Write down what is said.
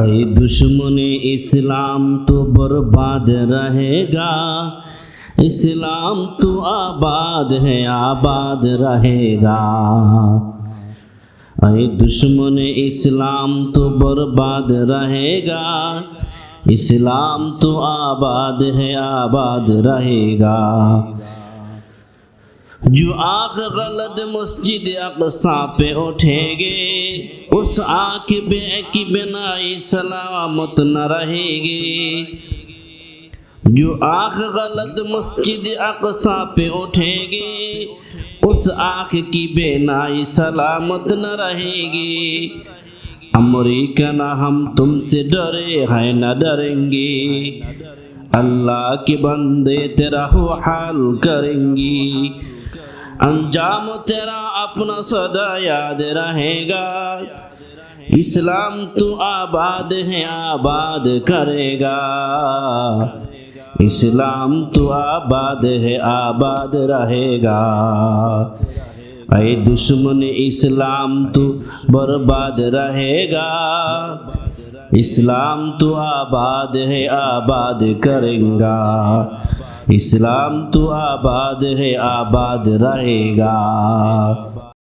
اے دشمن اسلام تو برباد رہے گا۔ اسلام تو آباد ہے، آباد رہے گا۔ اے دشمن اسلام تو برباد رہے گا۔ اسلام تو آباد ہے، آباد رہے گا۔ جو آنکھ غلط مسجد اقصا پہ اٹھے گے اس آنکھ بے کی بنائی سلامت نہ رہے گی۔ جو آنکھ غلط مسجد اقصا پہ اٹھے گے اس آنکھ کی بینائی سلامت نہ رہے گی۔ امریکہ نہ ہم تم سے ڈرے ہیں، نہ ڈریں گے۔ اللہ کے بندے تیرا حال کریں گی۔ انجام تیرا اپنا صدا یاد رہے گا۔ اسلام تو آباد ہے، آباد کرے گا۔ اسلام تو آباد ہے، آباد رہے گا۔ اے دشمن، اسلام تو برباد رہے گا۔ اسلام تو آباد ہے، آباد کریں گا۔ اسلام تو آباد ہے آباد رہے گا